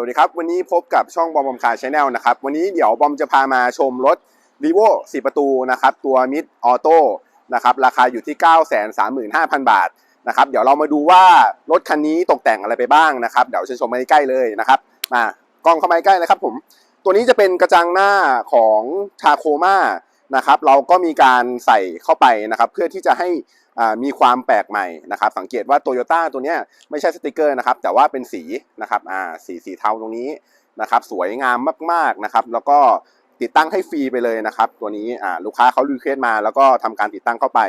วัสดีครับ วันนี้พบกับช่องบอมบอมคาร์ชแนลนะครับ วันนี้เดี๋ยวบอมจะพามาชมรถ r ีโว่4ประตูนะครับ ตัวมิดออโต้นะครับ ราคาอยู่ที่ 935,000 บาทนะครับ เดี๋ยวเรามาดูว่ารถคันนี้ตกแต่งอะไรไปบ้างนะครับ เดี๋ยวเชิญชมมาใกล้เลยนะครับ มากล้องเข้ามาใกล้นะครับผม ตัวนี้จะเป็นกระจังหน้าของทาโคมานะครับ เราก็มีการใส่เข้าไปนะครับ เพื่อที่จะให้ มีความแปลกใหม่นะครับ สังเกตว่าโตโยต้าตัวเนี้ยไม่ใช่สติกเกอร์นะครับ แต่ว่าเป็นสีนะครับอ่าสีสีเทาตรงนี้นะครับ สวยงามมากๆนะครับ แล้วก็ติดตั้งให้ฟรีไปเลยนะครับ ตัวนี้อ่าลูกค้าเขารีเควสต์มา แล้วก็ทำการติดตั้งเข้าไป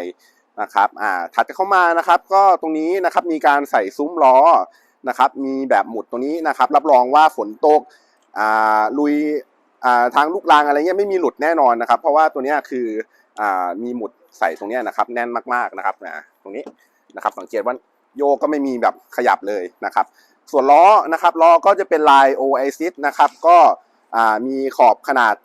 นะครับอ่าถัดเข้ามานะครับ ก็ตรงนี้นะครับมีการใส่ซุ้มล้อนะครับ มีแบบหมุดตรงนี้นะครับ รับรองว่าฝนตกอ่าลุยอ่าทางลูกรางอะไรเงี้ยไม่มีหลุดแน่นอนนะครับ เพราะว่าตัวเนี้ยคือ มีหมุดใส่ตรงนี้นะครับ แน่นมากๆนะครับนะตรงนี้นะครับสังเกตว่าโยก็ไม่มีแบบขยับเลยนะครับ ส่วนล้อนะครับล้อก็จะเป็นลาย Oasis นะครับก็มีขอบขนาด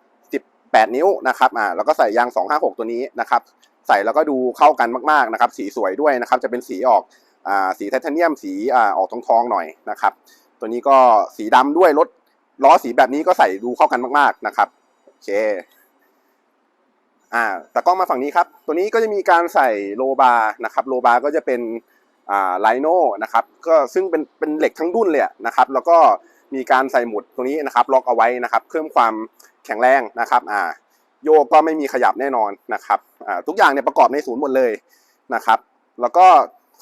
18 นิ้วนะครับอ่าแล้วก็ใส่ยาง 256 ตัวนี้นะครับ ใส่แล้วก็ดูเข้ากันมากๆนะครับ สีสวยด้วยนะครับ จะเป็นสีออกอ่าสีไทเทเนียมสีอ่าออกทองๆหน่อยนะครับ ตัวนี้ก็สีดำด้วยรถล้อสีแบบนี้ก็ใส่ดูเข้ากันมากๆนะครับโอเค อ่าแต่กล้องมาฝั่งนี้ครับ ตัวนี้ก็จะมีการใส่โลบาร์นะครับ โลบาร์ก็จะเป็นอ่าไลโน่นะครับ ก็ซึ่งเป็นเป็นเหล็กทั้งดุ้นเลยนะครับ แล้วก็มีการใส่หมุดตรงนี้นะครับ ล็อกเอาไว้นะครับ เพิ่มความแข็งแรงนะครับ อ่า โยกก็ไม่มีขยับแน่นอนนะครับ อ่า ทุกอย่างเนี่ยประกอบในศูนย์หมดเลยนะครับ แล้วก็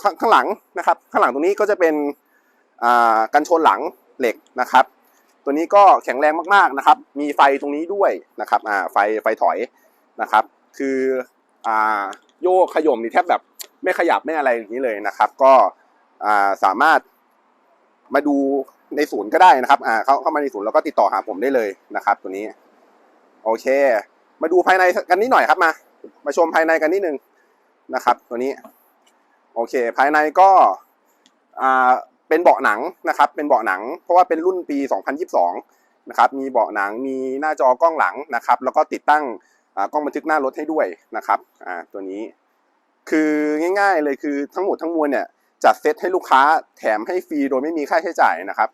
ข้างข้างหลังนะครับ ข้างหลังตรงนี้ก็จะเป็นอ่ากันชนหลังเหล็กนะครับ ตัวนี้ก็แข็งแรงมากๆนะครับ มีไฟตรงนี้ด้วยนะครับ อ่า ไฟไฟถอย นะครับ คืออ่าโยกขย่มนี่แทบแบบไม่ขยับไม่อะไรอย่างนี้เลยนะครับ ก็อ่าสามารถมาดูในศูนย์ก็ได้นะครับอ่าเข้าเข้ามาในศูนย์แล้วก็ติดต่อหาผมได้เลยนะครับ ตัวนี้ โอเค มาดูภายในกันนิดหน่อยครับมา มาชมภายในกันนิดนึงนะครับ ตัวนี้ โอเค ภายในก็อ่าเป็นเบาะหนังนะครับ เป็นเบาะหนัง เพราะว่าเป็นรุ่นปี 2022 นะครับ มีเบาะหนัง มีหน้าจอกล้องหลังนะครับ แล้วก็ติดตั้ง กล้องบันทึกหน้ารถให้ด้วยนะครับอ่าตัวนี้ คือง่ายๆเลยคือทั้งหมดทั้งมวลเนี่ยจัดเซตให้ลูกค้าแถมให้ฟรีโดยไม่มีค่าใช้จ่ายนะครับ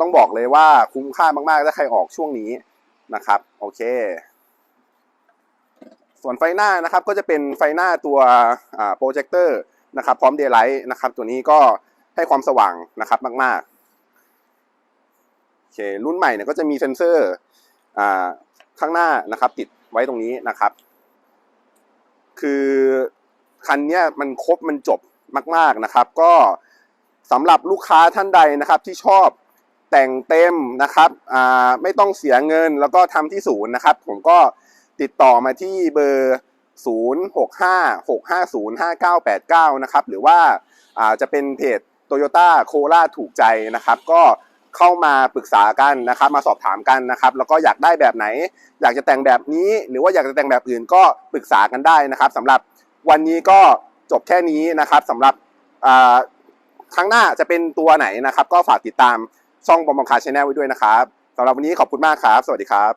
ต้องบอกเลยว่าคุ้มค่ามากๆถ้าใครออกช่วงนี้นะครับโอเค ส่วนไฟหน้านะครับก็จะเป็นไฟหน้าตัวโปรเจคเตอร์นะครับพร้อมเดย์ไลท์นะครับตัวนี้ก็ให้ความสว่างนะครับมากๆโอเครุ่นใหม่เนี่ยก็จะมีเซ็นเซอร์อ่าข้างหน้านะครับติด ไว้ตรงนี้นะครับ คือคันนี้มันครบมันจบมาก ๆนะครับ ก็สำหรับลูกค้าท่านใดนะครับที่ชอบแต่งเต็มนะครับอ่าไม่ต้องเสียเงินแล้วก็ทำที่ศูนย์นะครับ ผมก็ติดต่อมาที่เบอร์ 0656505989 นะครับ หรือว่าอ่าจะเป็นเพจ Toyota c o l a ถูกใจนะครับ ก็ เข้ามาปรึกษากันนะครับ มาสอบถามกันนะครับ แล้วก็อยากได้แบบไหน อยากจะแต่งแบบนี้ หรือว่าอยากจะแต่งแบบอื่นก็ปรึกษากันได้นะครับสำหรับวันนี้ก็จบแค่นี้นะครับสำหรับครั้งหน้าจะเป็นตัวไหนนะครับ ก็ฝากติดตามช่องบอมบ์คาชแนลไว้ด้วยนะครับสำหรับวันนี้ขอบคุณมากครับ สวัสดีครับ